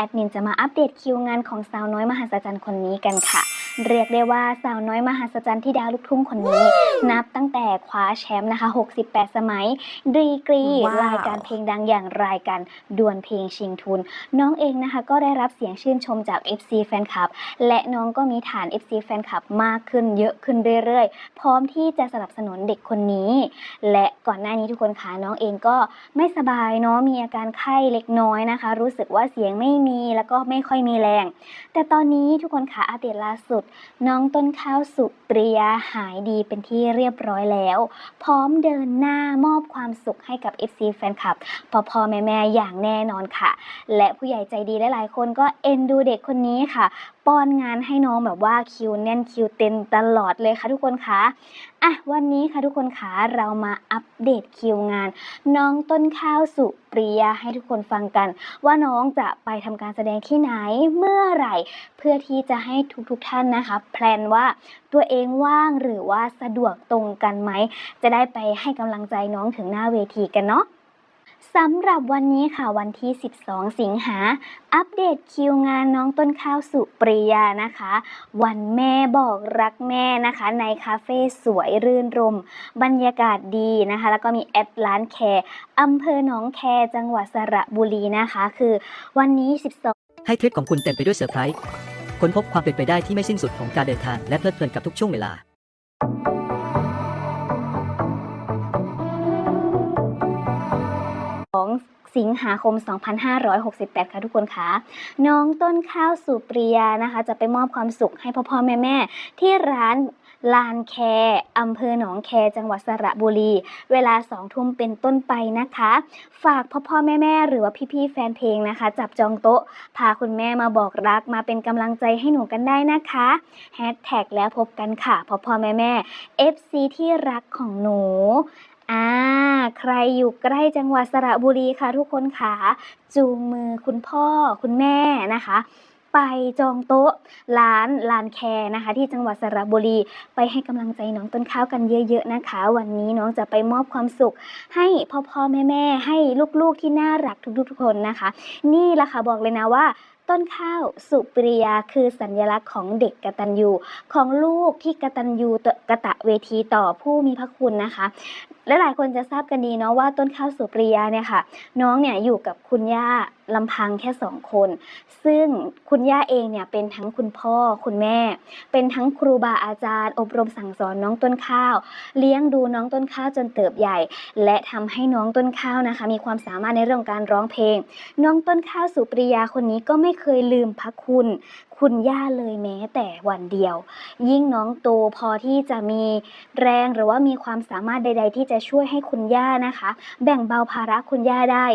แอดมินจะมาอัปเดตคิวงานของสาวน้อยมหัศจรรย์คนนี้กันค่ะ เรียกได้ว่าสาวน้อยมหัศจรรย์ที่ดาวลูกทุ่งคนนี้ นับตั้งแต่คว้าแชมป์นะคะ 68 สมัยดีกรีว้าวรายการเพลงดังอย่างรายการดวลเพลงชิงทุน น้องเองนะคะ ก็ได้รับเสียงชื่นชมจาก FC แฟนคลับ และน้องก็มีฐาน FC แฟนคลับมากขึ้นเยอะขึ้นเรื่อยๆ พร้อมที่จะสนับสนุนเด็กคนนี้ และก่อนหน้านี้ทุกคนคะน้องเองก็ไม่สบายเนาะมีอาการไข้เล็กน้อยนะคะ รู้สึกว่าเสียงไม่มีแล้วก็ไม่ค่อยมีแรง แต่ตอนนี้ทุกคนคะอัปเดตล่าสุดน้องต้นข้าวสุปรียาหายดีเป็นที่เรียบร้อยแล้ว พร้อมเดินหน้ามอบความสุขให้กับ FC แฟนคลับพ่อพ่อแม่แม่ๆอย่างแน่นอนค่ะ และผู้ใหญ่ใจดีหลายๆคนก็เอ็นดูเด็กคนนี้ค่ะป้อนงานให้น้องแบบว่าคิวแน่นคิวเต็มตลอดเลยค่ะทุกคนคะอะวันนี้ค่ะทุกคนคะเรามาอัปเดตคิวงาน น้องต้นข้าวสุปริยาให้ทุกคนฟังกัน ว่าน้องจะไปทำการแสดงที่ไหนเมื่อไหร่ เพื่อที่จะให้ทุกๆท่านนะคะแพลนว่าตัวเองว่างหรือว่าสะดวกตรงกันไหมจะได้ไปให้กำลังใจน้องถึงหน้าเวทีกันเนาะ สำหรับวันนี้ค่ะวันที่ 12 สิงหา อัปเดตคิวงานน้องต้นข้าวสุปริยานะคะ วันแม่บอกรักแม่นะคะ ในคาเฟ่สวยรื่นรม บรรยากาศดีนะคะ แล้วก็มีแอดร้านแคร์อำเภอหนองแคจังหวัดสระบุรีนะคะ คือวันนี้ 12 ให้ทริปของคุณเต็มไปด้วยเซอร์ไพรส์ค้นพบความเป็นไปได้ที่ไม่สิ้นสุดของการเดินทางและเพลิดเพลินกับทุกช่วงเวลา สิงหาคม 2568 ค่ะทุกคนคะน้องต้นข้าวสุปริยานะคะ จะไปมอบความสุขให้พ่อพ่อแม่แม่ๆที่ร้านลานแคอำเภอหนองแค จังหวัดสระบุรี เวลาสองทุ่มเป็นต้นไปนะคะ ฝากพ่อพ่อแม่แม่หรือว่าพี่ๆแฟนเพลงนะคะ จับจองโต๊ะ พาคุณแม่มาบอกรักมาเป็นกำลังใจให้หนูกันได้นะคะแฮชแท็กแล้วพบกันค่ะพ่อพ่อแม่แม่ FC ที่รักของหนู อ่า ใครอยู่ใกล้จังหวัดสระบุรีค่ะทุกคนค่ะจูงมือคุณพ่อคุณแม่นะคะไปจองโต๊ะร้านลานแคร์นะคะ ที่จังหวัดสระบุรี ไปให้กำลังใจน้องต้นข้าวกันเยอะ ๆนะคะ วันนี้น้องจะไปมอบความสุข ให้พ่อพ่อแม่แม่ๆให้ลูกๆที่น่ารักทุกๆคนนะคะ นี่แหละค่ะบอกเลยนะว่าต้นข้าวสุปริยาคือสัญลักษณ์ของเด็กกตัญญูของลูกที่กตัญญูต่อกตะเวทีต่อผู้มีพระคุณนะคะ และหลายคนจะทราบกันดีเนาะว่าต้นข้าวสุปริยาเนี่ยค่ะ น้องเนี่ยอยู่กับคุณย่าลำพังแค่สองคน ซึ่งคุณย่าเองเนี่ยเป็นทั้งคุณพ่อคุณแม่ เป็นทั้งครูบาอาจารย์ อบรมสั่งสอนน้องต้นข้าว เลี้ยงดูน้องต้นข้าวจนเติบใหญ่ และทำให้น้องต้นข้าวนะคะ มีความสามารถในเรื่องของการร้องเพลง น้องต้นข้าวสุปริยาคนนี้ก็ไม่เคยลืมพระคุณ คุณย่าเลยแม้แต่วันเดียว ยิ่งน้องโตพอที่จะมีแรงหรือว่ามีความสามารถใด ๆ ที่จะช่วยให้คุณย่านะคะ แบ่งเบาภาระคุณย่าได้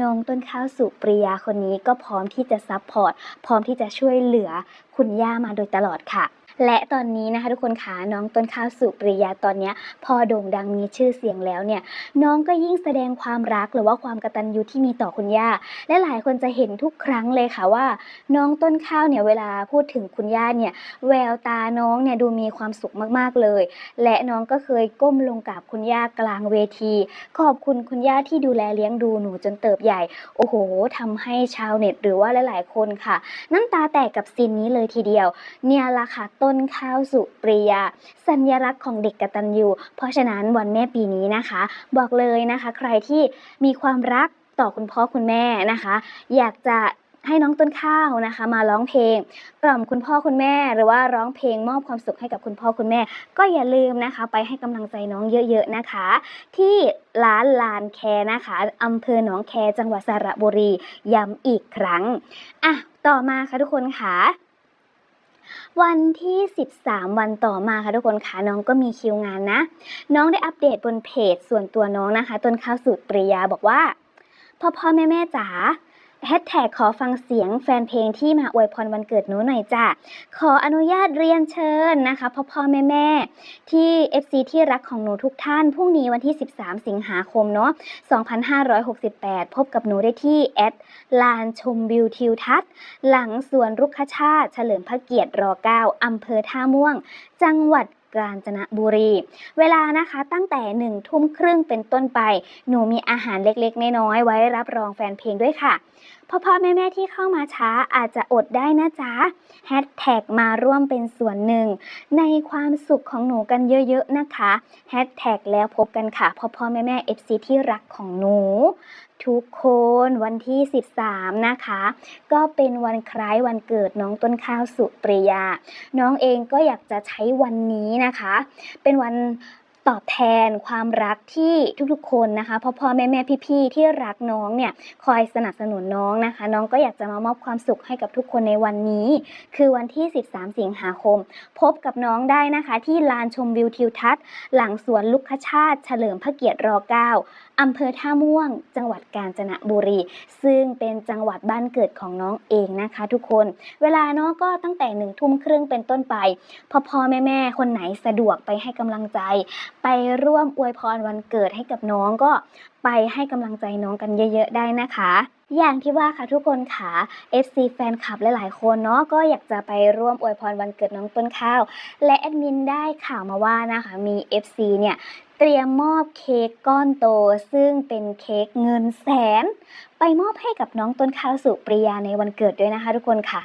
น้องต้นข้าวสุปริยาคนนี้ก็พร้อมที่จะซัพพอร์ตพร้อมที่จะช่วยเหลือคุณย่ามาโดยตลอดค่ะ และตอนนี้นะคะทุกคนคะน้องต้นข้าวสุปริยาตอนนี้พอโด่งดังมีชื่อเสียงแล้วเนี่ยน้องก็ยิ่งแสดงความรักหรือว่าความกตัญญูที่มีต่อคุณย่า และหลายคนจะเห็นทุกครั้งเลยค่ะว่า น้องต้นข้าวเนี่ยเวลาพูดถึงคุณย่าเนี่ยแววตาน้องเนี่ยดูมีความสุขมากๆเลย และน้องก็เคยก้มลงกราบคุณย่ากลางเวที ขอบคุณคุณย่าที่ดูแลเลี้ยงดูหนูจนเติบใหญ่ โอ้โหทำให้ชาวเน็ต หรือว่าหลาย ๆ คนค่ะ น้ำตาแตกกับซีนนี้เลยทีเดียว เนี่ยละค่ะต้นข้าวสุปริยา สัญลักษณ์ของเด็กกตัญญูเพราะฉะนั้นวันแม่ปีนี้นะคะ บอกเลยนะคะ ใครที่มีความรักต่อคุณพ่อคุณแม่นะคะ อยากจะให้น้องต้นข้าวนะคะ มาร้องเพลง กล่อมคุณพ่อคุณแม่ หรือว่าร้องเพลงมอบความสุขให้กับคุณพ่อคุณแม่ ก็อย่าลืมนะคะ ไปให้กำลังใจน้องเยอะๆนะคะ ที่ร้านลานแคนะคะอำเภอหนองแคจังหวัดสระบุรีย้ำอีกครั้งอะต่อมาค่ะทุกคนค่ะ วันที่ 13 วันต่อมาค่ะทุกคนค่ะน้องก็มีคิวงานนะ น้องได้อัปเดตบนเพจส่วนตัวน้องนะคะ ต้นข้าวสูตรปริยาบอกว่าพ่อพ่อแม่แม่จ๋า แฮชแท็กขอฟังเสียงแฟนเพลงที่มาอวยพรวันเกิดหนูหน่อยจ้ะ ขออนุญาตเรียนเชิญนะคะพ่อพ่อแม่แม่ที่ FC ที่รักของหนูทุกท่าน พรุ่งนี้วันที่ 13 สิงหาคมเนาะ 2568 พบกับหนูได้ที่แอดลานชมวิวทิวทัศน์ หลังสวนรุกขชาติ เฉลิมพระเกียรติร9อำเภอท่าม่วง จังหวัด กาญจนบุรี เวลานะคะตั้งแต่หนึ่งทุ่มครึ่งเป็นต้นไป หนูมีอาหารเล็กๆ น้อยๆไว้รับรองแฟนเพลงด้วยค่ะพ่อพ่อแม่แม่ๆที่เข้ามาช้าอาจจะอดได้นะจ๊ะแฮชแท็กมาร่วมเป็นส่วนหนึ่ง ในความสุขของหนูกันเยอะๆนะคะแฮชแท็กแล้วพบกันค่ะพ่อพ่อแม่แม่ๆ FC ที่รักของหนู ทุกคนวันที่ 13 นะคะ ก็เป็นวันคล้ายวันเกิดน้องต้นข้าวสุปริยา น้องเองก็อยากจะใช้วันนี้นะคะ เป็นวันตอบแทนความรักที่ทุกๆ คนนะคะพ่อพ่อแม่แม่พี่ๆที่รักน้องเนี่ยคอยสนับสนุนน้องนะคะ น้องก็อยากจะมามอบความสุขให้กับทุกคนในวันนี้ คือวันที่ 13 สิงหาคม พบกับน้องได้นะคะ ที่ลานชมวิวทิวทัศน์ หลังสวนลุกคชาติ เฉลิมพระเกียรติร 9 อำเภอท่าม่วง จังหวัดกาญจนบุรี ซึ่งเป็นจังหวัดบ้านเกิดของน้องเองนะคะทุกคน เวลาเนาะก็ตั้งแต่หนึ่งทุ่มครึ่งเป็นต้นไปพ่อพ่อแม่แม่ๆคนไหนสะดวกไปให้กำลังใจ ไปร่วมอวยพรวันเกิดให้กับน้องก็ไปให้กำลังใจน้องกันเยอะ ๆ ได้นะคะ อย่างที่ว่าค่ะทุกคนค่ะ FC แฟนคลับหลายๆคนเนาะก็อยากจะไปร่วมอวยพรวันเกิดน้องต้นข้าว และแอดมินได้ข่าวมาว่านะคะมี FC เนี่ย เตรียมมอบเค้กก้อนโต ซึ่งเป็นเค้กเงินแสน ไปมอบให้กับน้องต้นข้าวสุปริยาในวันเกิดด้วยนะคะ ทุกคนค่ะ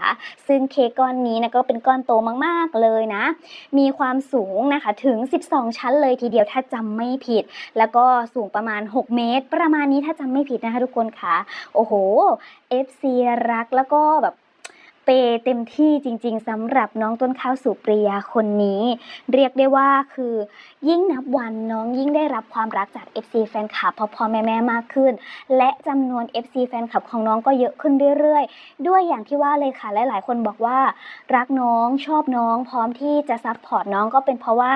ซึ่งเค้กก้อนนี้นะก็เป็นก้อนโตมากๆเลยนะ มีความสูงนะคะถึง 12 ชั้นเลยทีเดียวถ้าจำไม่ผิด แล้วก็สูงประมาณ 6 เมตร ประมาณนี้ถ้าจำไม่ผิดนะคะ ทุกคนค่ะ โอ้โห FC รักแล้วก็แบบ เปเต็มที่จริงๆสำหรับน้องต้นข้าวสุปริยาคนนี้ เรียกได้ว่าคือยิ่งนับวันน้องยิ่งได้รับความรักจาก FC แฟนคลับพอพอๆแม่ๆมากขึ้น และจำนวน FC แฟนคลับของน้องก็เยอะขึ้นเรื่อยๆ ด้วยอย่างที่ว่าเลยค่ะหลายๆ คนบอกว่า รักน้องชอบน้องพร้อมที่จะซัพพอร์ตน้องก็เป็นเพราะว่า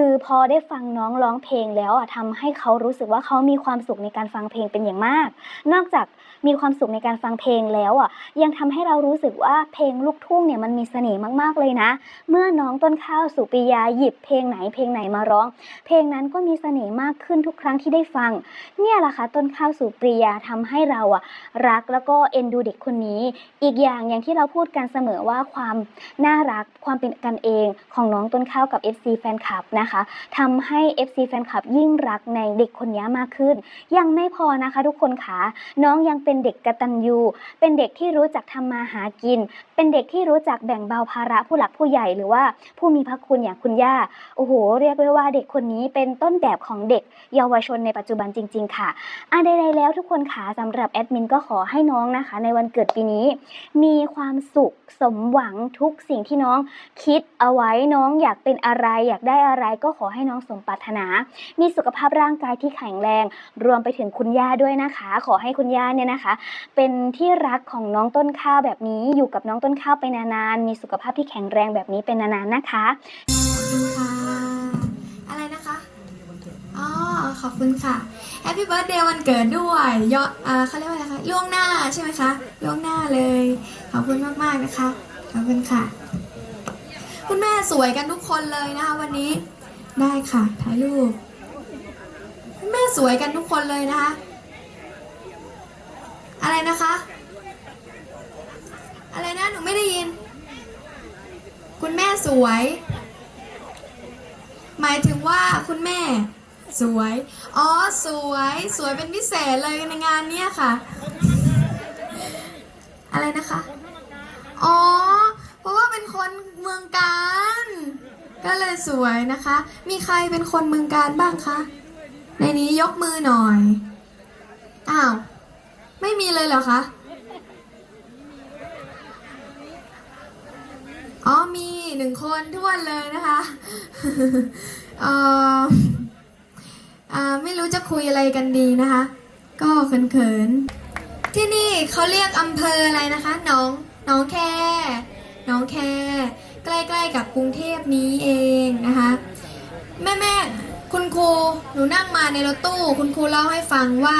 คือพอได้ฟังน้องร้องเพลงแล้วอะทำให้เขารู้สึกว่าเขามีความสุขในการฟังเพลงเป็นอย่างมาก นอกจากมีความสุขในการฟังเพลงแล้วอะยังทำให้เรารู้สึกว่าเพลงลูกทุ่งเนี่ยมันมีเสน่ห์มากๆเลยนะ เมื่อน้องต้นข้าวสุปริยาหยิบเพลงไหนเพลงไหนมาร้อง เพลงนั้นก็มีเสน่ห์มากขึ้นทุกครั้งที่ได้ฟัง เนี่ยแหละค่ะต้นข้าวสุปริยาทำให้เราอะรักแล้วก็เอ็นดูเด็กคนนี้ อีกอย่างอย่างที่เราพูดกันเสมอว่าความน่ารักความเป็นกันเองของน้องต้นข้าวกับ FC แฟนคลับนะคะทำให้ FC แฟนคลับยิ่งรักในเด็กคนนี้มากขึ้น ยังไม่พอนะคะทุกคนคะน้องยังเป็นเด็กกตัญญูเป็นเด็กที่รู้จักทำมาหากิน เป็นเด็กที่รู้จักแบ่งเบาภาระผู้หลักผู้ใหญ่หรือว่าผู้มีพระคุณอย่างคุณย่าโอ้โห เรียกได้ว่าเด็กคนนี้เป็นต้นแบบของเด็กเยาวชนในปัจจุบันจริง ๆ ค่ะอะใดๆแล้วทุกคนคะสำหรับแอดมินก็ขอให้น้องนะคะ ในวันเกิดปีนี้ มีความสุขสมหวังทุกสิ่งที่น้องคิดเอาไว้น้องอยากเป็นอะไรอยากได้อะไรก็ขอให้น้องสมปรารถนา มีสุขภาพร่างกายที่แข็งแรง รวมไปถึงคุณย่าด้วยนะคะ ขอให้คุณย่าเนี่ยนะคะ เป็นที่รักของน้องต้นข้าวแบบนี้ อยู่กับน้องต้นข้าวไปนานๆ มีสุขภาพที่แข็งแรงแบบนี้เป็นนานๆนะคะขอบคุณค่ะไรนะคะ อ๋อ ขอบคุณค่ะ Happy Birthday วันเกิดด้วยยออ่าเขาเรียกว่าอะไรคะล่วงหน้าใช่ไหมคะล่วงหน้าเลย ขอบคุณมากๆนะคะ ขอบคุณค่ะ คุณแม่สวยกันทุกคนเลยนะคะวันนี้ ได้ค่ะ ถ่ายรูป แม่สวยกันทุกคนเลยนะคะ อะไรนะคะ อะไรนะ หนูไม่ได้ยิน คุณแม่สวย หมายถึงว่าคุณแม่ สวย อ๋อ สวย สวยเป็นพิเศษเลยในงานเนี้ยค่ะ อะไรนะคะ อ๋อ เพราะว่าเป็นคนเมืองการ ก็เลยสวยนะคะ มีใครเป็นคนเมืองการบ้างคะ ในนี้ยกมือหน่อย อ้าว ไม่มีเลยเหรอคะ อ๋อ มีหนึ่งคนท้วนเลยนะคะเอ่ออ่าไม่รู้จะคุยอะไรกันดีนะคะ ก็เขินๆ ที่นี่เขาเรียกอำเภออะไรนะคะ น้อง น้องแคหน้องแค่ ใกล้ๆกับกรุงเทพนี้เองนะคะ แม่แม่คุณครูหนูนั่งมาในรถตู้ คุณครูเล่าให้ฟังว่า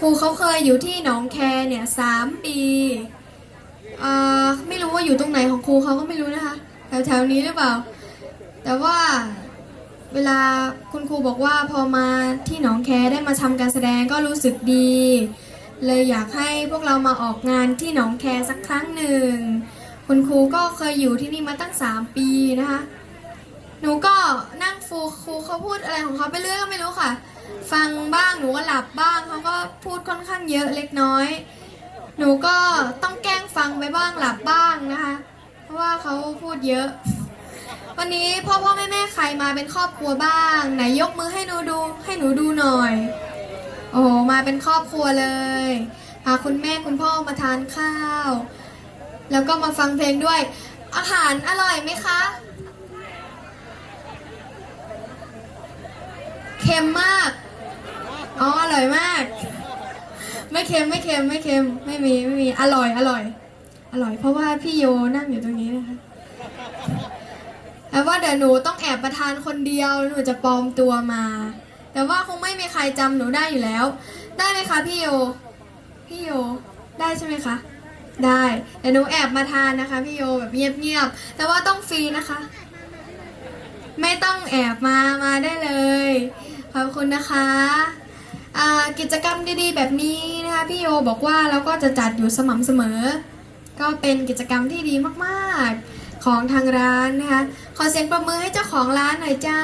ครูเขาเคยอยู่ที่หนองแคเนี่ยสามปีไม่รู้ว่าอยู่ตรงไหนของครูเขาก็ไม่รู้นะคะแถวๆนี้หรือเปล่า แต่ว่าเวลาคุณครูบอกว่าพอมาที่หนองแคได้มาทำการแสดงก็รู้สึกดี เลยอยากให้พวกเรามาออกงานที่หนองแคสักครั้งหนึ่ง คุณครูก็เคยอยู่ที่นี่มาตั้ง 3 ปีนะคะ หนูก็นั่งฟูครูเขาพูดอะไรของเขาไปเรื่อยก็ไม่รู้ค่ะ ฟังบ้างหนูก็หลับบ้างเขาก็พูดค่อนข้างเยอะเล็กน้อย หนูก็ต้องแกล้งฟังไปบ้างหลับบ้างนะคะ เพราะว่าเขาพูดเยอะ วันนี้พ่อพ่อแม่แม่ใครมาเป็นครอบครัวบ้าง ไหนยกมือให้หนูดูให้หนูดูหน่อย โอ้โหมาเป็นครอบครัวเลยพาคุณแม่คุณพ่อมาทานข้าว แล้วก็มาฟังเพลงด้วย อาหารอร่อยไหมคะ เค็มมาก อ๋อ อร่อยมาก ไม่เค็มไม่เค็มไม่เค็มไม่มีไม่มี อร่อยอร่อย อร่อย เพราะว่าพี่โยนั่งอยู่ตรงนี้นะคะแต่ว่าเดี๋ยวหนูต้องแอบประทานคนเดียว หนูจะปลอมตัวมา แต่ว่าคงไม่มีใครจำหนูได้อยู่แล้ว ได้ไหมคะพี่โย พี่โย ได้ใช่ไหมคะ ได้เดี๋ยวหนูแอบมาทานนะคะพี่โยแบบเงียบๆแต่ว่าต้องฟรีนะคะ ไม่ต้องแอบมามาได้เลยขอบคุณนะคะกิจกรรมดีๆ แบบนี้นะคะพี่โยบอกว่าเราก็จะจัดอยู่สม่ำเสมอ ก็เป็นกิจกรรมที่ดีมากๆของทางร้านนะคะขอเสียงประมือให้เจ้าของร้านหน่อยจ้า